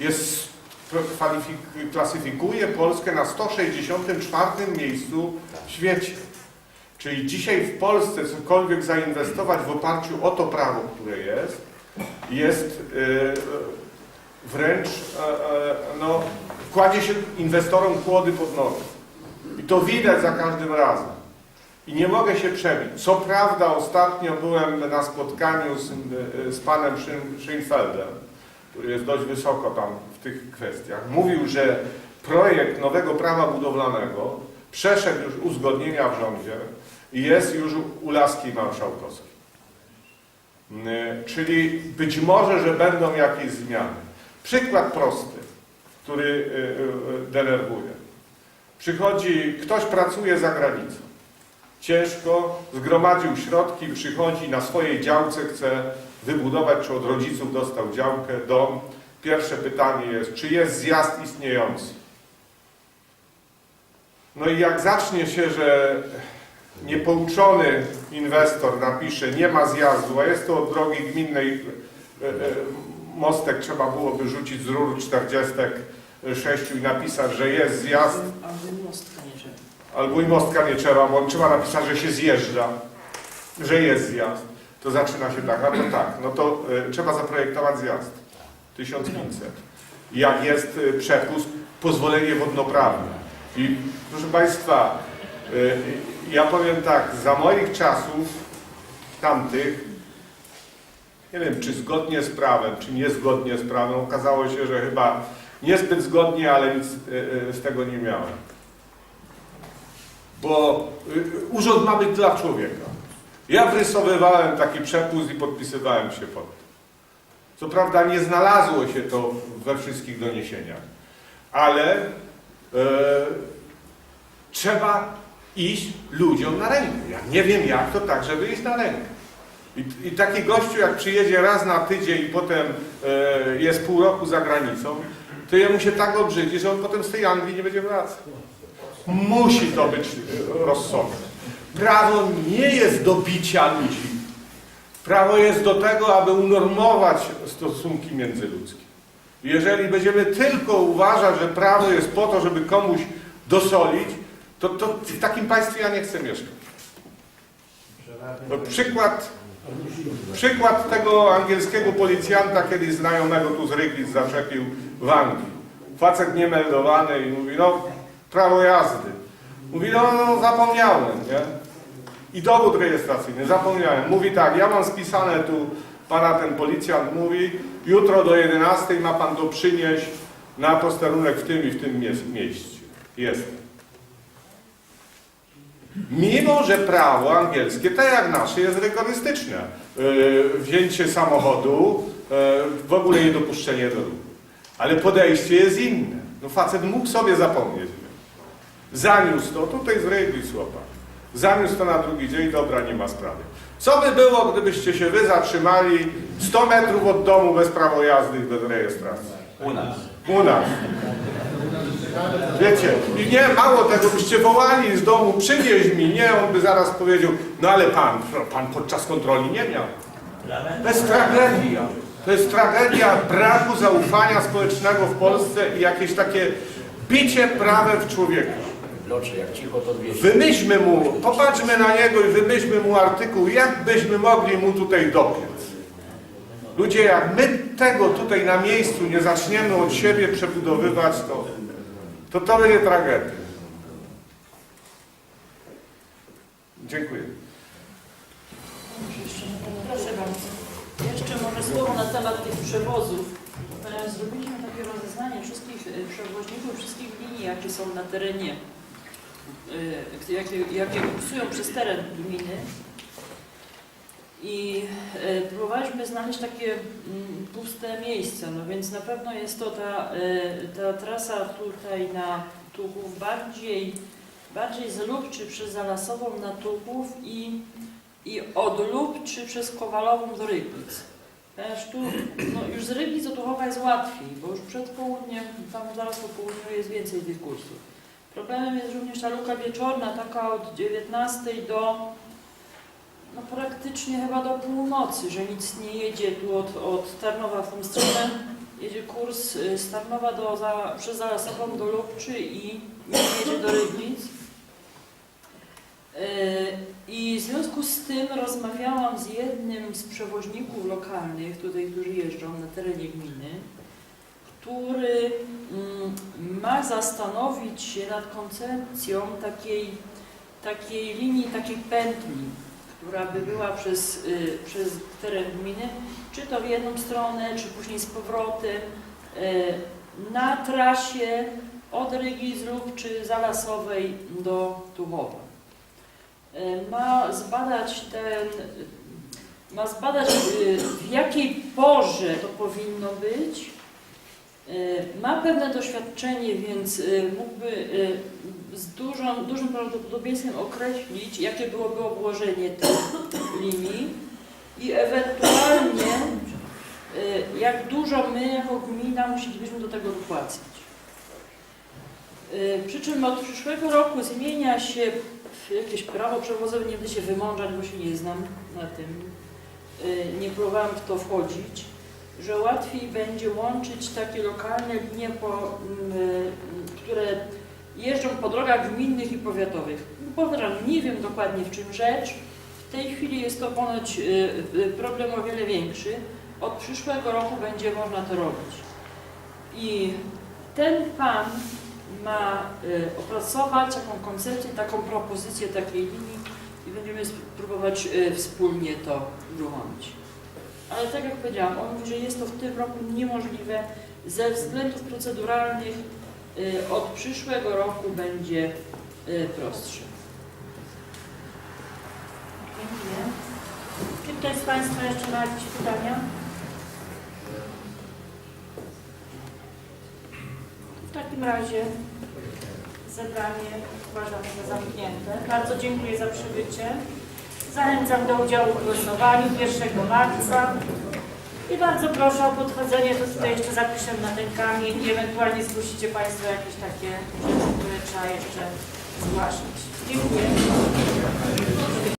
jest, klasyfikuje Polskę na 164 miejscu w świecie. Czyli dzisiaj w Polsce cokolwiek zainwestować w oparciu o to prawo, które jest, jest e, wręcz, e, e, no, kładzie się inwestorom kłody pod nogi. I to widać za każdym razem. I nie mogę się przebić. Co prawda ostatnio byłem na spotkaniu z, z panem Schön- który jest dość wysoko tam w tych kwestiach. Mówił, że projekt nowego prawa budowlanego przeszedł już uzgodnienia w rządzie i jest już u laski marszałkowskiej. Mm, Czyli być może, że będą jakieś zmiany. Przykład prosty, który y, y, denerwuje. Przychodzi, ktoś pracuje za granicą. Ciężko, zgromadził środki, przychodzi na swojej działce, chce wybudować, czy od rodziców dostał działkę, dom. Pierwsze pytanie jest, czy jest zjazd istniejący? No i jak zacznie się, że niepouczony inwestor napisze, nie ma zjazdu, a jest to od drogi gminnej, e, e, mostek trzeba byłoby rzucić z rur 46 i napisać, że jest zjazd, Albo mostka nie trzeba. albo i mostka nie trzeba, bo trzeba napisać, że się zjeżdża, że jest zjazd. To zaczyna się tak, a tak, no to e, trzeba zaprojektować zjazd. 1500. Jak jest e, przepust, pozwolenie wodnoprawne. I proszę Państwa, e, ja powiem tak, za moich czasów tamtych, nie wiem czy zgodnie z prawem, czy niezgodnie z prawem, okazało się, że chyba niezbyt zgodnie, ale nic e, e, z tego nie miałem. Bo y, urząd ma być dla człowieka. Ja wrysowywałem taki przepust i podpisywałem się pod tym. Co prawda nie znalazło się to we wszystkich doniesieniach, ale e, trzeba iść ludziom na rękę. Ja nie wiem jak to tak, żeby iść na rękę. I, I taki gościu jak przyjedzie raz na tydzień i potem e, jest pół roku za granicą, to jemu się tak obrzydzi, że on potem z tej Anglii nie będzie wracał. Musi to być rozsądne. Prawo nie jest do bicia ludzi. Prawo jest do tego, aby unormować stosunki międzyludzkie. Jeżeli będziemy tylko uważać, że prawo jest po to, żeby komuś dosolić, to, to w takim państwie ja nie chcę mieszkać. No, przykład, przykład tego angielskiego policjanta, kiedyś znajomego tu z Ryglic zaczepił w Anglii. Facet niemeldowany i mówi, no prawo jazdy. Mówi, no, no zapomniałem, nie? I dowód rejestracyjny, zapomniałem. Mówi tak, ja mam spisane tu, pana ten policjant mówi, jutro do 11 ma pan to przynieść na posterunek w tym i w tym mie- mieście. Jest. Mimo, że prawo angielskie, tak jak nasze, jest rygorystyczne. Yy, wzięcie samochodu, yy, w ogóle niedopuszczenie do ruchu. Ale podejście jest inne. No facet mógł sobie zapomnieć. Zaniósł to, tutaj z słowa. Zaniósł to na drugi dzień, dobra, nie ma sprawy. Co by było, gdybyście się wy zatrzymali 100 metrów od domu bez prawa jazdy i bez rejestracji? U nas. U nas. Wiecie, i nie, mało tego, byście wołali z domu, przywieź mi, nie, on by zaraz powiedział, no ale pan, pan podczas kontroli nie miał. To jest tragedia. To jest tragedia braku zaufania społecznego w Polsce i jakieś takie bicie prawem w człowieka. Locze, jak cicho to dwieście. Wymyślmy mu, popatrzmy na niego i wymyślmy mu artykuł, jak byśmy mogli mu tutaj dopiec. Ludzie, jak my tego tutaj na miejscu nie zaczniemy od siebie przebudowywać, to to, to będzie tragedia. Dziękuję. Proszę bardzo. Jeszcze może słowo na temat tych przewozów. Zrobiliśmy takie rozeznanie wszystkich przewoźników, wszystkich linii, jakie są na terenie, jakie, jakie kursują przez teren gminy. I e, próbowaliśmy znaleźć takie mm, puste miejsca, no więc na pewno jest to ta, e, ta trasa tutaj na Tuchów bardziej, bardziej z Lubczy przez Zalasową na Tuchów i i od Lub czy przez Kowalową do Ryglic. Ponieważ tu no już z Ryglic do Tuchowa jest łatwiej, bo już przed południem, tam zaraz po południu jest więcej tych kursów. Problemem jest również ta luka wieczorna, taka od 19 do no praktycznie chyba do północy, że nic nie jedzie tu od, od Tarnowa w tą stronę jedzie kurs y, z Tarnowa do, za, przez Zalasową do Lubczy i jedzie do Rybnic. Y, I w związku z tym rozmawiałam z jednym z przewoźników lokalnych, tutaj, którzy jeżdżą na terenie gminy, który mm, ma zastanowić się nad koncepcją takiej, takiej linii, takiej pętli, która by była przez, y, przez teren gminy, czy to w jedną stronę, czy później z powrotem, y, na trasie od Rygi z Lub czy Zalasowej do Tuchowa. Y, Ma zbadać ten, ma zbadać w jakiej porze to powinno być. Y, Ma pewne doświadczenie, więc y, mógłby y, z dużą, dużym prawdopodobieństwem określić, jakie byłoby obłożenie tych linii i ewentualnie jak dużo my jako gmina musielibyśmy do tego dopłacić. Y, Przy czym od przyszłego roku zmienia się jakieś prawo przewozowe, nie będę się wymążać, bo się nie znam na tym. Nie próbowałam w to wchodzić, że łatwiej będzie łączyć takie lokalne linie, po, mm, y, które jeżdżą po drogach gminnych i powiatowych. Powtarzam, nie wiem dokładnie w czym rzecz. W tej chwili jest to ponoć y, y, problem o wiele większy. Od przyszłego roku będzie można to robić. I ten pan ma opracować taką koncepcję, taką propozycję takiej linii i będziemy spróbować wspólnie to uruchomić. Ale tak jak powiedziałam, on mówi, że jest to w tym roku niemożliwe ze względów proceduralnych. y, Od przyszłego roku będzie y, prostszy. Dziękuję. Czy ktoś z Państwa jeszcze ma jakieś pytania? W takim razie zebranie uważam za zamknięte. Bardzo dziękuję za przybycie. Zachęcam do udziału w głosowaniu 1 marca. I bardzo proszę o podchodzenie, to tutaj jeszcze zapiszę na ten kamień i ewentualnie zgłosicie Państwo jakieś takie rzeczy, które trzeba jeszcze zgłaszać. Dziękuję.